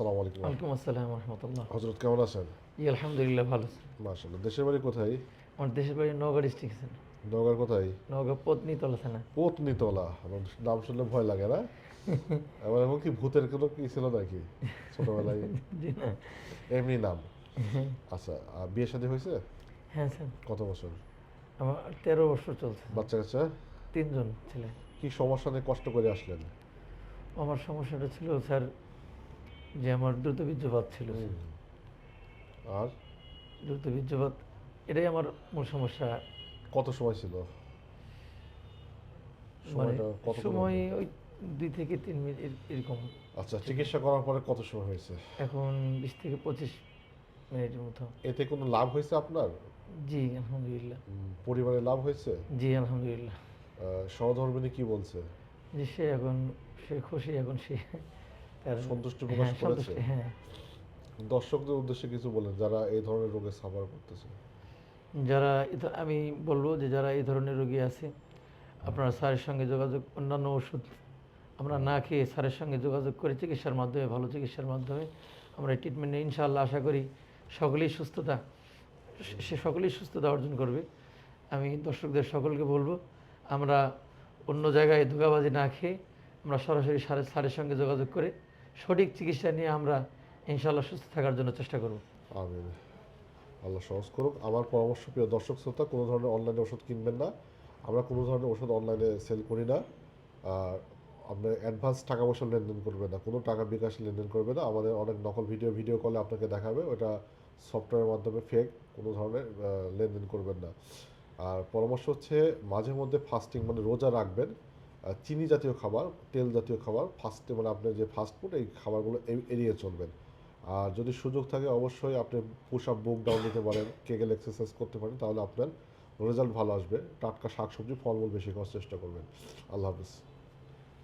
আসসালামু আলাইকুম ওয়ালাইকুম আসসালাম রহমতুল্লাহ হজরত কেমন আছেন? ই আলহামদুলিল্লাহ ভালো আছি। মাশাল্লাহ দেশের বাড়ি কোথায়? আমার দেশের বাড়ি নওগাঁ ডিস্ট্রিক্ট আছে নগর কোথায়? নওগাঁ পত্নী তলা থানা। পত্নীতলা। আমার নাম শুনলে ভয় লাগে না? আমার এমন কি ভূতের কোনো কি ছিল নাকি? ছোটবেলায়? এমনি নাম। আচ্ছা আর বিয়ে শাদী হয়েছে? হ্যাঁ স্যার। কত বছর? আমার তেরো বছর চলছে। বাচ্চা কাচ্চা? তিনজন ছেলে। কি সমস্যা নিয়ে কষ্ট করে আসলেন? আমার সমস্যাটা ছিল স্যার যে আমার দ্রুত বীর্যপাত ছিল। আর? দ্রুত বীর্যপাত এটাই আমার মূল সমস্যা। কত সময় ছিল? মানে সময় ওই দুই থেকে তিন মিনিট এরকম। আচ্ছা চিকিৎসা করার পরে কত সময় হয়েছে? এখন বিশ থেকে পঁচিশ মিনিটের মতো। এতে কোনো লাভ হয়েছে আপনার? জি আলহামদুলিল্লাহ। পরিবারে লাভ হয়েছে? জি আলহামদুলিল্লাহ। সহধর্মিনী কি বলছে? যে সে এখন সে খুশি এখন সে সন্তুষ্টি প্রকাশ হ্যাঁ, করেছে? হ্যাঁ। দর্শকদের উদ্দেশ্যে কিছু বলেন যারা এই ধরনের রোগে সাফার করতেছে। যারা আমি বলব যে যারা এই ধরনের রোগী আছে আপনারা স্যারের সঙ্গে যোগাযোগ অন্যান্য ওষুধ আমরা না খেয়ে স্যারের সঙ্গে যোগাযোগ করে চিকিৎসার মাধ্যমে ভালো চিকিৎসার মাধ্যমে আমরা ট্রিটমেন্টে ইনশাআল্লাহ আশা করি সকলেই সুস্থতা সে- সকলেই সুস্থতা অর্জন করবে। আমি দর্শকদের সকলকে বলব আমরা অন্য জায়গায় ধোকাবাজি না খেয়ে আমরা সরাসরি স্যারের সঙ্গে যোগাযোগ করে সঠিক চিকিৎসা নিয়ে আমরা ইনশাল্লাহ সুস্থ থাকার জন্য চেষ্টা করব। আমিন। আল্লাহ সহজ করুক। আমার পরামর্শ প্রিয় দর্শক, শ্রোতা, কোনো ধরনের অনলাইনে ওষুধ কিনবেন না। আমরা কোনো ধরনের ওষুধ অনলাইনে সেল করি না। আর আপনার অ্যাডভান্স টাকা পয়সা লেনদেন করবে না। কোনো টাকা বিকাশ লেনদেন করবে না। আমাদের অনেক নকল ভিডিও ভিডিও কলে আপনাকে দেখাবে। ওটা সফটওয়্যারের মাধ্যমে ফেক কোনো ধরনের লেনদেন করবেন না। আর পরামর্শ হচ্ছে, মাঝে মধ্যে ফাস্টিং মানে রোজা রাখবেন। চিনি জাতীয় খাবার, তেল জাতীয় খাবার ফাস্টে মানে আপনার যে ফাস্ট ফুড এই খাবারগুলো এড়িয়ে চলবেন। আর যদি সুযোগ থাকে, অবশ্যই আপনি পুশ আপ বুক ডাউন দিতে পারেন কেগেল এক্সারসাইজ করতে পারেন, তাহলে আপনার রেজাল্ট ভালো আসবে। টাটকা শাকসবজি ফলমূল বেশি খাওয়ার চেষ্টা করবেন। আল্লাহ হাফিজ।